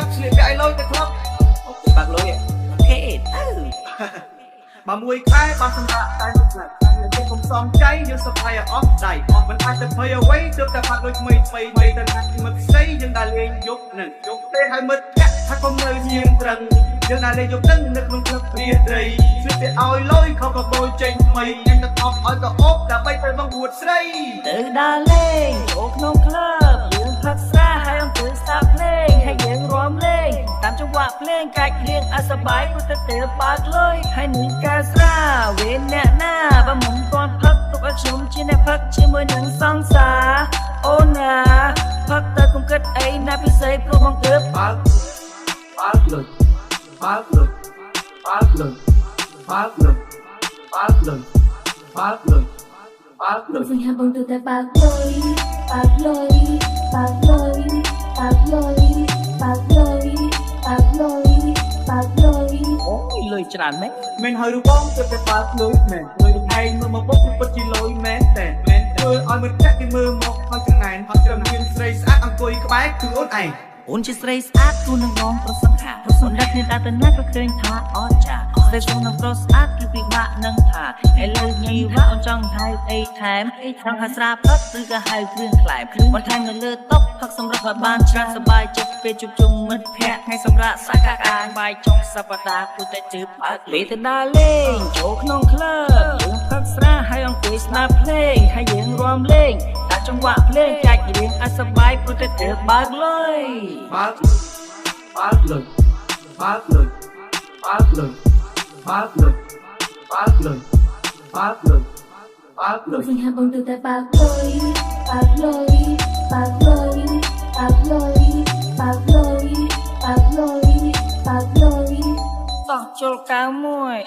ប់ស្លៀកពាក់ឲ្យលុយទៅក្លឹបបាក់លុយអូខេទៅបើមួយខែបានសម្រាប់តែមួយឆ្នាំតែខ្ញុំសំចៃយើងសប្បាយអស់ដៃអស់មិនអាចទៅភ័យអ្វីទើបតែផាត់លុយថ្មីថ្មីថ្មីទៅណាស់មិត្តស្អីយើងដែលលេងយប់នឹងយប់ទេឲ្យមិត្តភក្តិថាកុំនៅជាងត្រឹងយើងដែលលេងយប់នឹងនៅក្នុងក្លឹបព្រាត្រីស្លៀកពាក់ឲ្យលុយខកកបោចេញថ្មីយើងទៅថប់ឲ្យក៏អូបដើម្បីទៅបង្រួតស្រីទៅដើរលេងចូលក្នុង វាក់ភ្លេងកាច់រៀងអសប្បាយព្រោះតែទៅបើកលុយហើយនឹងការស្រាវេនអ្នកណាបើមិនទាន់ផឹកទុកឲ្យខ្ញុំជាអ្នកផឹកជាមួយនឹងសង្សារអូនណាផឹកទៅកុំគិតអីណាពិសេសព្រោះបងទើប បើកបើកលុយបើកលុយបើកលុយបើកលុយបើកលុយបើកលុយបើកលុ លោក យ សង្ហាបងទៅតែបើកលុយបើកលុយបើកលុយ ុយ លុយច្រើនមែនមែនហើយរូបងទៅតែបើកលុយមែនលុយឯងមើលមកបុកពិតជាលុយមែនតែមែនធ្វើឲ្យមិត្តភក្តិគេមើលមកហើយចំណែនហើយត្រឹមមានស្រីស្អាតអង្គុយក្បែរគឺអូនឯង អូនជាស្រីស្អាតគូនឹងបងប្រសង្ខាប្រសង្ខាគ្នាដើរទៅណាក៏ឃើញថាអស្ចារ្យស្រីស្រុងនឹងប្រុសស្អាតគឺពិបាកនឹងថាឥឡូវញីវ៉ាអូនចង់ហៅអីថែមចង់ហៅស្រាផឹកឬក៏ហៅគ្រឿងក្លែមបន្ថែមនៅលើតុផឹកសម្រាប់ឲ្យបានច្រើនសប្បាយចិត្តពេលជួបជុំមិត្តភក្តិថ្ងៃសម្រាប់សាកាកាបាយចុងសប្តាហ៍គូតែជឿបើកលេទៅដើរលេងចូលក្នុងក្លឹបយើងផឹកស្រាហើយអង្គុយស្ដាប់ភ្លេងហើយយើងរាំលេង จังหวะเพลงจากเรียงอัศบายพูดแต่เธอบากเลยบากบากเลยบากเลยบากเลยบากเลยบากเลยบากเลยบากเลยสิ่งหาบงดูแต่บากเลยบากเลยบากเลยบากเลยบากเลยบากเลยบากเลยตอกโจลกาวมวย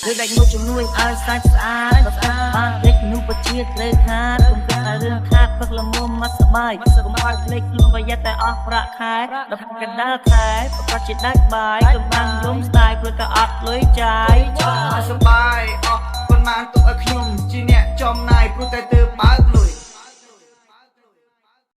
เธอได้งูจงนุ้ยอาสักสาดบาก ជាត្រូវខាតកុំគិតតែរឿងខាតផឹកល្មមមកសបាយកុំឲ្យភ្លេចខ្លួនប្រយ័ត្នតែអស់ប្រាក់ខែដល់កណ្ដាលខែប្រកាសជាដាច់បាយកុំបានយំស្ដាយព្រោះតែអត់លុយចាយចាអស់សប្បាយអស់ប៉ុន្មានទុកឲ្យខ្ញុំជាអ្នកចំណាយព្រោះតែទើបបើកលុយ